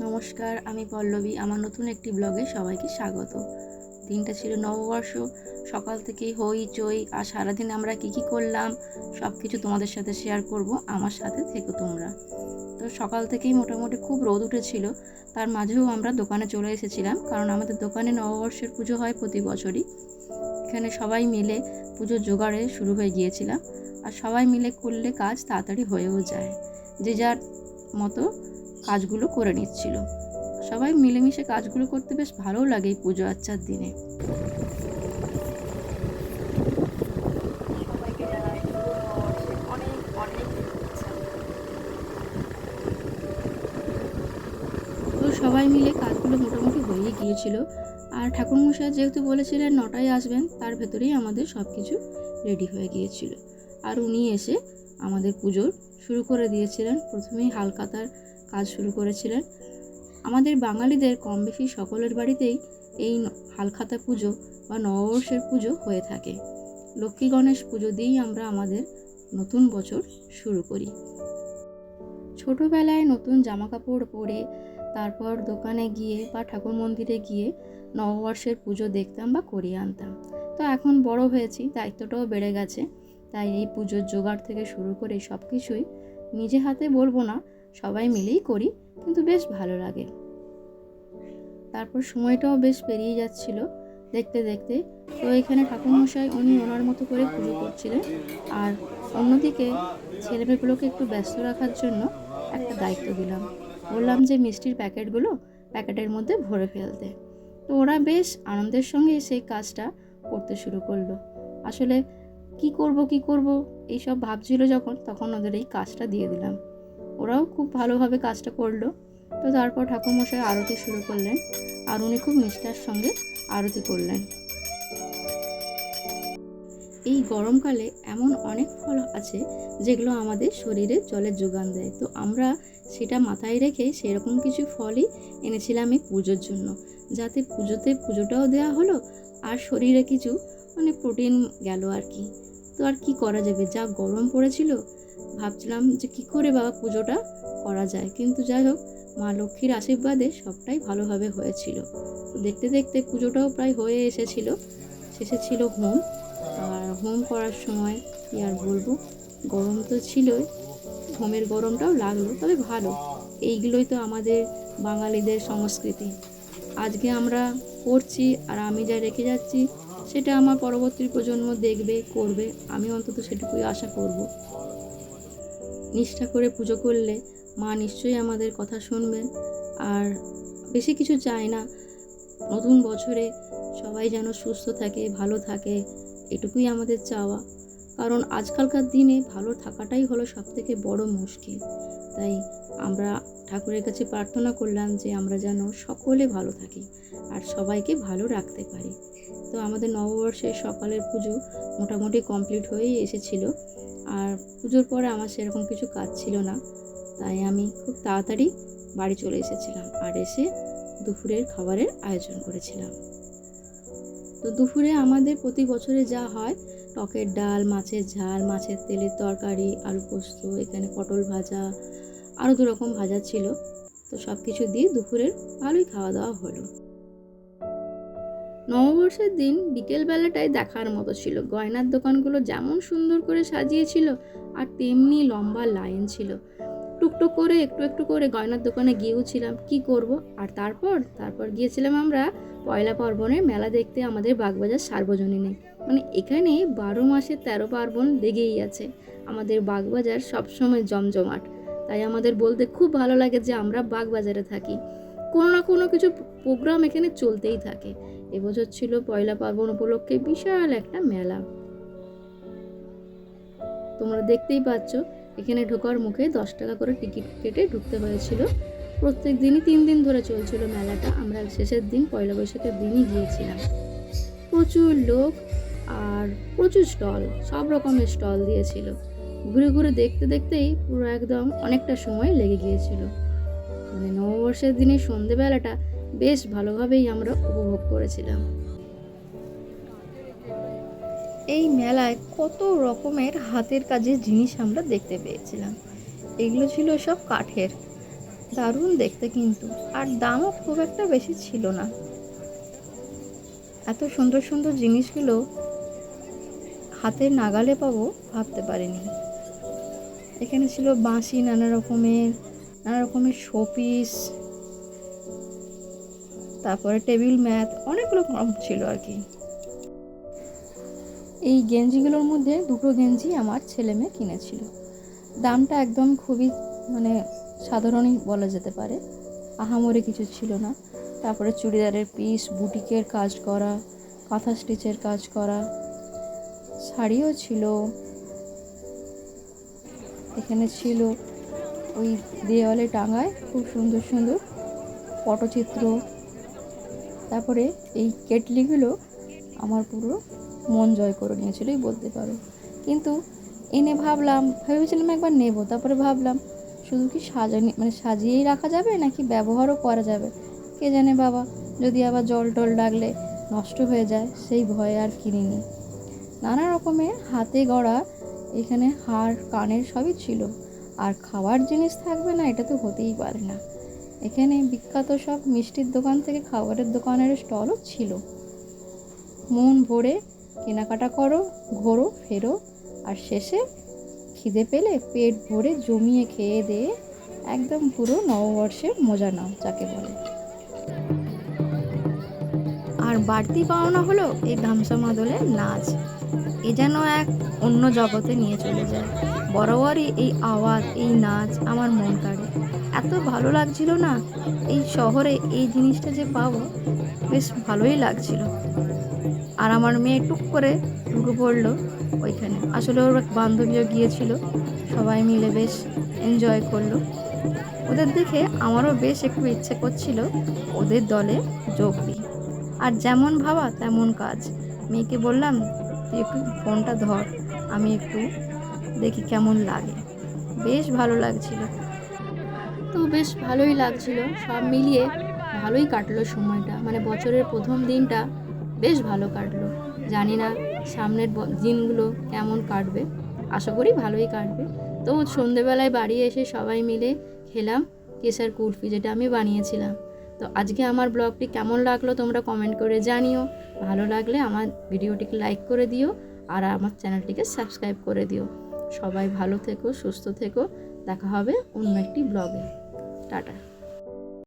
নমস্কার আমি পল্লবী। আমার নতুন একটি ব্লগে সবাইকে স্বাগত। দিনটা ছিল নববর্ষ। সকাল থেকেই হই চই, আর সারাদিন আমরা কি কি করলাম সব কিছু তোমাদের সাথে শেয়ার করব, আমার সাথে থেকো তোমরা। তো সকাল থেকেই মোটামুটি খুব রোদ উঠেছিল, তার মাঝেও আমরা দোকানে চলে এসেছিলাম, কারণ আমাদের দোকানে নববর্ষের পুজো হয় প্রতি বছরই। এখানে সবাই মিলে পুজোর জোগাড়ে শুরু হয়ে গিয়েছিলাম, আর সবাই মিলে করলে কাজ তাড়াতাড়ি হয়েও যায়, যে যার মতো কাজগুলো করে নিচ্ছিল। সবাই মিলেমিশে কাজগুলো করতে বেশ ভালোও লাগে এই পুজো আচ্চার দিনে। সবাই মিলে কাজগুলো মোটামুটি হয়ে গিয়েছিল। আর ঠাকুরমশাই যেহেতু বলেছিলেন নটায় আসবেন, তার ভেতরেই আমাদের সব কিছু রেডি হয়ে গিয়েছিল। আর উনি এসে আমাদের পুজোর শুরু করে দিয়েছিলেন। প্রথমেই হালকাতার কাজ শুরু করেছিলেন। আমাদের বাঙালিদের কম বেশি সকলের বাড়িতেই এই হালখাতা পুজো বা নববর্ষের পুজো হয়ে থাকে। লক্ষ্মী গণেশ পুজো দিয়েই আমরা আমাদের নতুন বছর শুরু করি। ছোটোবেলায় নতুন জামা কাপড় পরে তারপর দোকানে গিয়ে বা ঠাকুর মন্দিরে গিয়ে নববর্ষের পুজো দেখতাম বা করিয়ে আনতাম। তো এখন বড় হয়েছি, দায়িত্বটাও বেড়ে গেছে। তাই এই পুজোর জোগাড় থেকে শুরু করে সব কিছুই নিজে হাতে বলব না, সবাই মিলেই করি, কিন্তু বেশ ভালো লাগে। তারপর সময়টাও বেশ পেরিয়ে যাচ্ছিল। দেখতে দেখতে তো এখানে ঠাকুরমশাই উনি ওনার মতো করে পুজো করছিলেন। আর অন্যদিকে ছেলেমেয়েগুলোকে একটু ব্যস্ত রাখার জন্য একটা দায়িত্ব দিলাম। বললাম যে মিষ্টির প্যাকেটগুলো প্যাকেটের মধ্যে ভরে ফেলতে। তো ওরা বেশ আনন্দের সঙ্গে সেই কাজটা করতে শুরু করল। আসলে কি করব কি করব, এইসব ভাবছিল যখন, তখন ওদের এই কাজটা দিয়ে দিলাম। ওরাও খুব ভালোভাবে কাজটা করল। তো তারপর ঠাকুরমশাই আরতি শুরু করলেন। আর উনি খুব নিষ্ঠার সঙ্গে আরতি করলেন। এই গরমকালে এমন অনেক ফল আছে যেগুলো আমাদের শরীরে জলের যোগান দেয়। তো আমরা সেটা মাথায় রেখে সেরকম কিছু ফলই এনেছিলাম এই পুজোর জন্য। যাতে পুজোতে পুজোটাও দেওয়া হলো আর শরীরে কিছু মানে প্রোটিন গেল আর কি। তো আর কি করা যাবে? যা গরম পড়েছিল, ভাবছিলাম যে কি করে বাবা পুজোটা করা যায়? কিন্তু যাই হোক, মা লক্ষ্মীর আশীর্বাদে সবটাই ভালোভাবে হয়েছিল। তো দেখতে দেখতে পুজোটাও প্রায় হয়ে এসেছিল। শেষে ছিল হোম। আর হোম করার সময় কি আর বলব? গরম তো ছিলই। হোমের গরমটাও লাগল, তবে ভালো। এইগুলোই তো আমাদের বাঙালিদের সংস্কৃতি। আজকে আমরা করছি আর আমি যা রেখে যাচ্ছি, সেটা আমার পরবর্তী প্রজন্ম দেখবে, করবে। আমি অন্তত সেটুকুই আশা করব। নিষ্ঠা করে পুজো করলে মা নিশ্চয়ই আমাদের কথা শুনবেন। আর বেশি কিছু চায় না। নতুন বছরে সবাই যেন সুস্থ থাকে, ভালো থাকে। এটুকুই আমাদের চাওয়া। কারণ আজকালকার দিনে ভালো থাকাটাই হলো সবথেকে বড় মুশকিল। তাই আমরা ঠাকুরের কাছে প্রার্থনা করলাম যে আমরা যেন সকলে ভালো থাকি আর সবাইকে ভালো রাখতে পারি। তো আমাদের নববর্ষের সকালের পুজো মোটামুটি কমপ্লিট হয়েই এসেছিল। আর পুজোর পরে আমার সেরকম কিছু কাজ ছিল না। তাই আমি খুব তাড়াতাড়ি বাড়ি চলে এসেছিলাম আর এসে দুপুরের খাবারের আয়োজন করেছিলাম। তো দুপুরে আমাদের প্রতি বছরে যা হয়, টকের ডাল, মাছের ঝাল, মাছের তেলের তরকারি, আলু পোস্ত, এখানে পটল ভাজা আরও দু রকম ভাজা ছিল। তো সব কিছু দিয়ে দুপুরের ভালোই খাওয়া দাওয়া হলো। নববর্ষের দিন বিকেলবেলাটাই দেখার মতো ছিল। গয়নার দোকানগুলো যেমন সুন্দর করে সাজিয়েছিল, আর তেমনি লম্বা লাইন ছিল। টুকটুক করে, একটু একটু করে গয়নার দোকানে গিয়েওছিলাম। কি করব? আর তারপর? তারপর গিয়েছিলাম আমরা পয়লা পার্বণের মেলা দেখতে আমাদের বাগবাজার সার্বজনীনে। মানে এখানে বারো মাসে তেরো পার্বণ লেগেই আছে। আমাদের বাগবাজার সবসময় জমজমাট। তাই আমাদের বলতে খুব ভালো লাগে যে আমরা বাগবাজারে থাকি। কোনো না কোনো কিছু প্রোগ্রাম এখানে চলতেই থাকে। এবছর ছিল পয়লা পার্বণ উপলক্ষে বিশাল একটা মেলা। তোমরা দেখতেই পাচ্ছ এখানে ঢোকার মুখে দশ টাকা করে টিকিট কেটে ঢুকতে হয়েছিল। প্রত্যেক দিনই তিন দিন ধরে চলছিল মেলাটা। আমরা শেষের দিন, পয়লা বৈশাখের দিনই গিয়েছিলাম। প্রচুর লোক আর প্রচুর স্টল, সব রকমের স্টল দিয়েছিল। ঘুরে ঘুরে দেখতে দেখতেই পুরো একদম অনেকটা সময় লেগে গিয়েছিল। মানে নববর্ষের দিনে সন্ধেবেলাটা বেশ ভালোভাবেই আমরা উপভোগ করেছিলাম। এই মেলায় কত রকমের হাতের কাজের জিনিস আমরা দেখতে পেয়েছিলাম। এগুলো ছিল সব কাঠের। দারুণ দেখতে কিন্তু, আর দামও খুব একটা বেশি ছিল না। এত সুন্দর সুন্দর জিনিসগুলো হাতের নাগালে পাবো ভাবতে পারিনি। এখানে ছিল বাঁশি, নানা রকমের নানা রকমের শোপিস, তারপরে টেবিল ম্যাথ অনেকগুলো কম ছিল আর কি। এই গেঞ্জিগুলোর মধ্যে দুটো গেঞ্জি আমার ছেলে মেয়ে কিনেছিল। দামটা একদম খুবই মানে সাধারণই বলা যেতে পারে। আহামরে কিছু ছিল না। তারপরে চুড়িদারের পিস বুটিকের কাজ করা, কাঁথা স্টিচের কাজ করা, শাড়িও ছিল। এখানে ছিল ওই দেওয়ালে টাঙায় খুব সুন্দর সুন্দর পটচিত্র। তারপরে এই কেটলিগুলো আমার পুরো মন জয় করে নিয়েছিলই বলতে পারো। কিন্তু এনে ভাবলাম, ভেবেছিলাম একবার নেব, তারপরে ভাবলাম, শুধু কি সাজানি মানে সাজিয়েই রাখা যাবে নাকি ব্যবহারও করা যাবে? কে জানে বাবা, যদি আবার জল টল লাগলে নষ্ট হয়ে যায়, সেই ভয়ে আর কিনিনি নানা রকমের হাতে গড়া এখানে হার কানের সবই ছিল। আর খাওয়ার জিনিস থাকবে না, এটা তো হতেই পারে না। এখানে বিখ্যাত সব মিষ্টির দোকান থেকে খাবারের দোকানের স্টলও ছিল। মন ভরে কেনাকাটা করো, ঘোরো, ফেরো, আর শেষে খিদে পেলে পেট ভরে জমিয়ে খেয়ে দিয়ে একদম পুরো নববর্ষের মজা নাও, যাকে বলে। আর বাড়তি পাওনা হলো এই ধামসা মাদলের নাচ। এ যেন এক অন্য জগতে নিয়ে চলে যায়। বরাবরই এই আওয়াজ, এই নাচ আমার মন কাড়ে। এত ভালো লাগছিল না, এই শহরে এই জিনিসটা যে পাবো, বেশ ভালোই লাগছিল। আর আমার মেয়ে টুক করে ঢুকে পড়ল ওইখানে। আসলে ওর এক বান্ধবীও গিয়েছিল, সবাই মিলে বেশ এনজয় করল। ওদের দেখে আমারও বেশ একটু ইচ্ছে করছিল ওদের দলে যোগ দিই। আর যেমন ভাবা তেমন কাজ। মেয়েকে বললাম, তুই একটু ফোনটা ধর, আমি একটু দেখি কেমন লাগে। বেশ ভালো লাগছিল। তো বেশ ভালোই লাগছিল। সব মিলিয়ে ভালোই কাটলো সময়টা। মানে বছরের প্রথম দিনটা বেশ ভালো কাটলো। জানি না সামনের দিনগুলো কেমন কাটবে। আশা করি ভালোই কাটবে। তো সন্ধেবেলায় বাড়ি এসে সবাই মিলে খেলাম কেশার কুলফি যেটা আমি বানিয়েছিলাম। তো আজকে আমার ব্লগটি কেমন লাগল তোমরা কমেন্ট করে জানিও। ভালো লাগলে আমার ভিডিওটিকে লাইক করে দিও আর আমার চ্যানেলটিকে সাবস্ক্রাইব করে দিও। সবাই ভালো থেকো, সুস্থ থেকো। দেখা হবে অন্য একটি ব্লগে। টাটা।